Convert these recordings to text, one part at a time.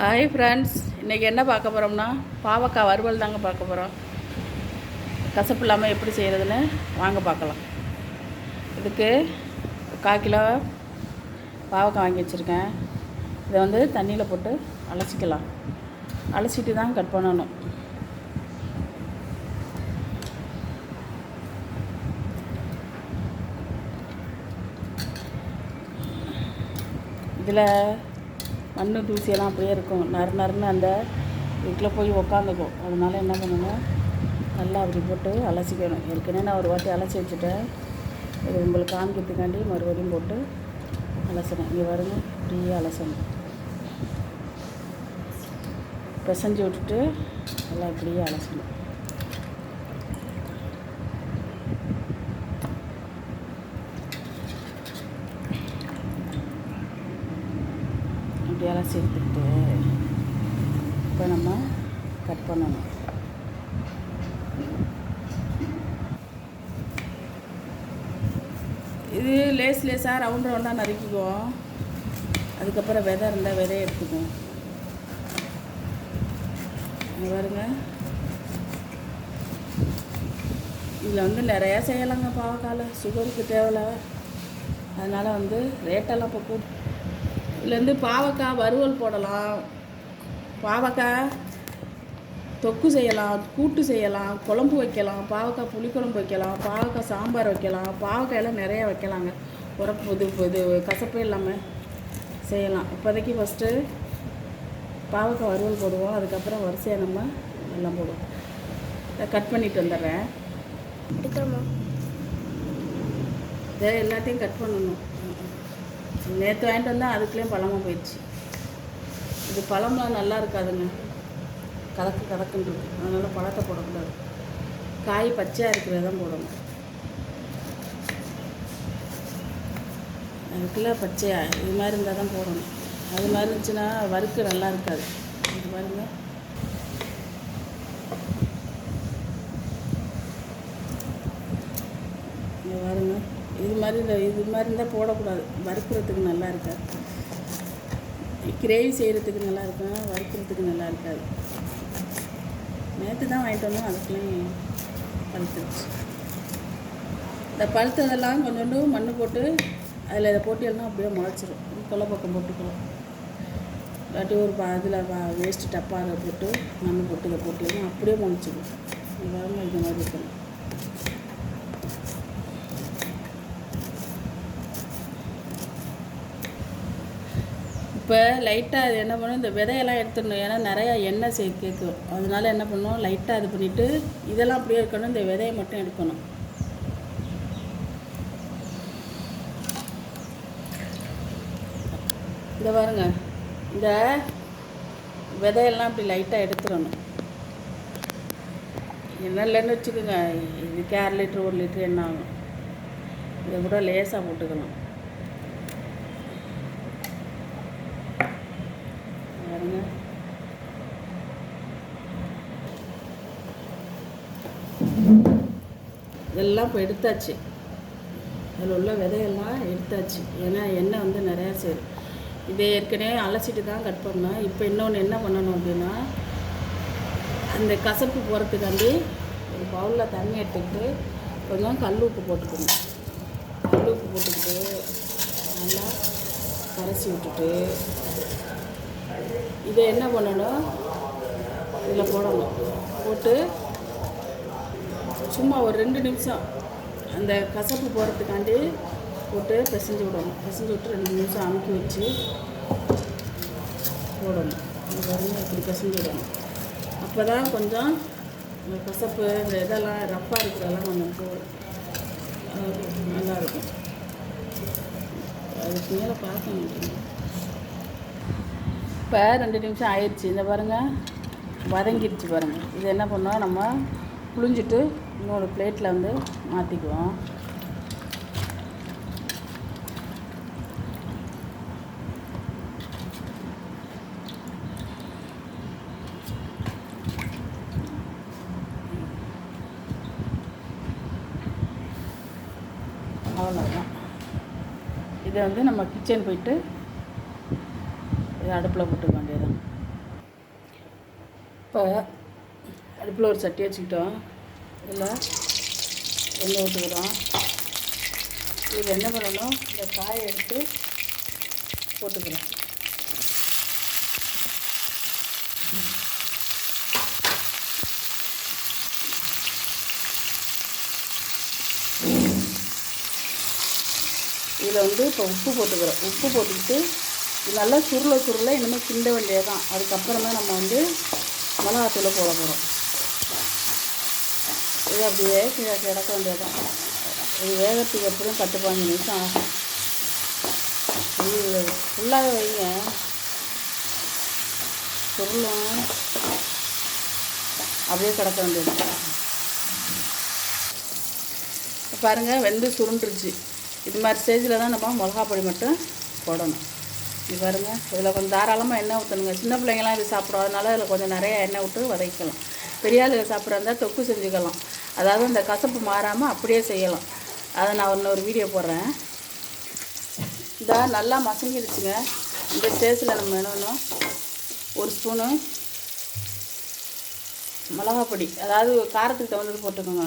Hi friends இன்றைக்கி என்ன பார்க்க போகிறோம்னா பாவக்காய் வறுவல் தாங்க பார்க்க போகிறோம் கசப்பு இல்லாமல் எப்படி செய்கிறதுன்னு வாங்க பார்க்கலாம். இதுக்கு கால் கிலோ பாவக்காய் வாங்கி வச்சுருக்கேன். இதை வந்து தண்ணியில் போட்டு அலசிக்கலாம். அலசிட்டு தான் கட் பண்ணணும். இதில் மண் தூசியெல்லாம் அப்படியே இருக்கும். நறு நறுன்னு அந்த வீட்டில் போய் உக்காந்துக்கும். அதனால என்ன பண்ணணும் நல்லா அப்படி போட்டு அலசிக்கணும். ஏற்கனவே நான் ஒரு வாட்டி அலசி வச்சுட்டேன். இது உங்களுக்கு காமிக்கிறதுக்காண்டி மறுபடியும் போட்டு அலசணும். இங்கே வருங்க இப்படியே அலசணும். பிசைஞ்சு விட்டுட்டு நல்லா இப்படியே அலசணும். இப்படியெல்லாம் சேர்த்துக்கிட்டு இப்போ நம்ம கட் பண்ணணும். இது லேஸ் லேஸாக ரவுண்ட் ரவுண்டாக நறுக்கிக்குவோம் அதுக்கப்புறம் விதை இருந்தால் விதையை எடுத்துக்குவோம் பாருங்க. இதில் வந்து நிறையா செய்யலாங்க பாவக்காயில் சுகருக்கு தேவையில்ல. அதனால் வந்து ரேட்டெல்லாம் இப்போ கூட்டு இதுலேருந்து பாவக்காய் வறுவல் போடலாம். பாவக்காய் தொக்கு செய்யலாம் கூட்டு செய்யலாம் குழம்பு வைக்கலாம் பாவக்காய் புளிக்குழம்பு வைக்கலாம் பாவக்காய் சாம்பார் வைக்கலாம் பாவக்காயெல்லாம் நிறையா வைக்கலாங்க. உரப்பு இது இது கசப்பே இல்லாமல் செய்யலாம். இப்போதைக்கு ஃபஸ்ட்டு பாவக்காய் வறுவல் போடுவோம். அதுக்கப்புறம் வரிசையாக நம்ம எல்லாம் போடுவோம். கட் பண்ணிட்டு வந்துடுறேன். எடுக்கிறோமா இதை எல்லாத்தையும் கட் பண்ணணும். நேற்று வாங்கிட்டு வந்தால் அதுக்குள்ளேயும் பழமாக போயிடுச்சு. இது பழம்லாம் நல்லா இருக்காதுங்க. கதக்கு கதக்குன்னு இருக்கு. அதனால் பழத்தை போடக்கூடாது. காய் பச்சையாக இருக்கிறத தான் போடணும். அதுக்குள்ள பச்சையா இது மாதிரி இருந்தால் தான் போடணும். அது மாதிரி இருந்துச்சுன்னா வறுக்கு நல்லா இருக்காது. இது மாதிரி இருந்தால் பாருங்க இது மாதிரி இந்த இது மாதிரி இருந்தால் போடக்கூடாது. வறுக்கிறதுக்கு நல்லா இருக்காது. கிரேவி செய்கிறதுக்கு நல்லா இருக்கும். வறுக்கிறதுக்கு நல்லா இருக்காது. நேற்று தான் வாங்கிட்டு வந்தோம். அதுக்குள்ளேயும் பழுத்துருச்சு. இந்த பழுத்ததெல்லாம் கொஞ்சோண்டு மண் போட்டு அதில் இதை போட்டியெல்லாம் அப்படியே முளைச்சிரும். கொலை பக்கம் போட்டுக்கலாம். இல்லாட்டி ஒரு பா இதில் வேஸ்ட்டு டப்பாக போட்டு மண் போட்டு இதை போட்டியெல்லாம் அப்படியே முளைச்சிடும் இந்த மாதிரி இருக்கணும். இப்போ லைட்டாக அது என்ன பண்ணும்? இந்த விதையெல்லாம் எடுத்துடணும். ஏன்னா நிறையா எண்ணெய் சே கேட்கும். அதனால என்ன பண்ணணும் லைட்டாக இது பண்ணிவிட்டு இதெல்லாம் அப்படியே இருக்கணும். இந்த விதையை மட்டும் எடுக்கணும். இந்த பாருங்க. இந்த விதையெல்லாம் இப்படி லைட்டாக எடுத்துடணும். என்ன இல்லைன்னு வச்சுக்கோங்க. இதுக்கு அரை லிட்ரு ஒரு லிட்ரு எண்ணெய் ஆகும். இதை கூட லேசாக போட்டுக்கலாம். பாருங்க இதெல்லாம் இப்போ எடுத்தாச்சு. அதில் உள்ள விதையெல்லாம் எடுத்தாச்சு. ஏன்னா எண்ணெய் வந்து நிறையா சேரும். இதை ஏற்கனவே அலசிட்டு தான் கட் பண்ணோம். இப்போ இன்னொன்று என்ன பண்ணணும் அப்படின்னா அந்த கசப்பு போகிறதுக்காண்டி ஒரு பவுலில் தண்ணி எடுத்துக்கிட்டு கொஞ்சம் கல் உப்பு போட்டுக்கணும். கல் உப்பு போட்டுக்கிட்டு நல்லா கரைச்சி விட்டுட்டு இதை என்ன பண்ணணும்? இதில் போடணும். போட்டு சும்மா ஒரு ரெண்டு நிமிஷம் அந்த கசப்பு போகிறதுக்காண்டி போட்டு பிசைஞ்சு விடணும். பிசைஞ்சு விட்டு ரெண்டு நிமிஷம் அமுக்கி வச்சு போடணும். இப்படி பிசைஞ்சு விடணும். அப்போ தான் கொஞ்சம் இந்த கசப்பு இந்த இதெல்லாம் ரப்பாக இருக்கிறதெல்லாம் கொஞ்சம் போடும் நல்லாயிருக்கும் அதுக்கு மேலே பார்க்க முடியும் இப்போ ரெண்டு நிமிஷம் ஆயிடுச்சு. இந்த பாருங்கள் வதங்கிடுச்சு பாருங்கள் இது என்ன பண்ணோம்? நம்ம புளிஞ்சிட்டு இன்னொரு பிளேட்டில் வந்து மாற்றிக்குவோம் அவ்வளோதான் இதை வந்து நம்ம கிச்சன் போயிட்டு இதை அடுப்பில் போட்டுக்க வேண்டியதான் இப்போ அடுப்பில் ஒரு சட்டி வச்சுக்கிட்டோம். இதில் எண்ணெய் ஊற்றுக்கிறோம் இது என்ன பண்ணணும்? இந்த காயை எடுத்து போட்டுக்கிறோம். இதில் வந்து இப்போ உப்பு போட்டுக்கிறோம். உப்பு போட்டுக்கிட்டு நல்லா சுருள சுருள இனிமேல் கிண்ட வேண்டியது தான் தான் நம்ம வந்து மிளகாத்தூளை போட போகிறோம் இது அப்படியே கிடக்க வேண்டியது தான் இது வேகத்துக்கு எப்படியும் பத்து பதினஞ்சு நிமிஷம் ஆகும். இது ஃபுல்லாக வைங்க. சுருளும் அப்படியே கிடக்க வேண்டியது பாருங்கள் வெந்து சுருண்டுருச்சு. இது மாதிரி ஸ்டேஜில் தான் நம்ம மிளகா பொடி மட்டும் போடணும். இது பாருங்கள் இதில் கொஞ்சம் தாராளமாக எண்ணெய் ஊற்றணுங்க சின்ன பிள்ளைங்களாம் இது சாப்பிடும் அதனால இதில் கொஞ்சம் நிறைய எண்ணெய் விட்டு வதக்கலாம். பெரிய ஆளுங்க சாப்பிட்றதா இருந்தால் தொக்கு செஞ்சுக்கலாம். அதாவது இந்த கசப்பு மாறாமல் அப்படியே செய்யலாம். அதை நான் இன்னொரு வீடியோ போடுறேன். இந்த நல்லா மசங்கிடுச்சுங்க இந்த ஸ்டேஜில் நம்ம என்னன்னா ஒரு ஸ்பூனு மிளகா பொடி. அதாவது காரத்துக்கு தகுந்தது போட்டுக்கோங்க.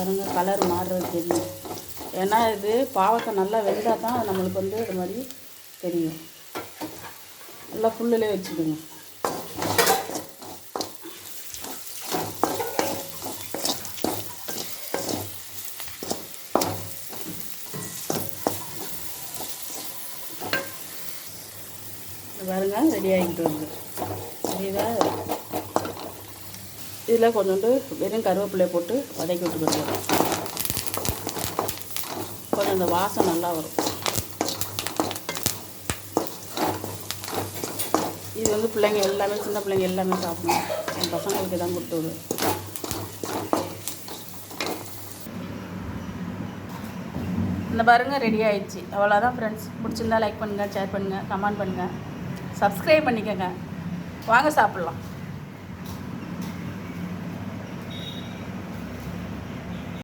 பாருங்கள் கலர் மாறுறது தெரியும். ஏன்னா இது பாவக்காய் நல்லா வெந்தால் தான் நம்மளுக்கு வந்து இது மாதிரி தெரியும். நல்லா ஃபுல்லிலே வச்சுக்கோங்க. பாருங்க ரெடி ஆகிட்டு வந்து சரிதா இதில் கொஞ்சோண்டு வெறும் கருவேப்பிலையை போட்டு வதக்கி விட்டுக்கிட்டு கொஞ்சம் அந்த வாசம் நல்லா வரும். இது வந்து பிள்ளைங்க எல்லாமே சின்ன பிள்ளைங்க எல்லாமே சாப்பிடணும். என் பசங்களுக்கு தான் கொடுத்து இந்த பாருங்க ரெடி ஆயிடுச்சு. அவ்வளோதான் ஃப்ரெண்ட்ஸ் பிடிச்சிருந்தா லைக் பண்ணுங்கள் ஷேர் பண்ணுங்கள் கமெண்ட் பண்ணுங்கள் சப்ஸ்கிரைப் பண்ணிக்கோங்க. வாங்க சாப்பிட்லாம்.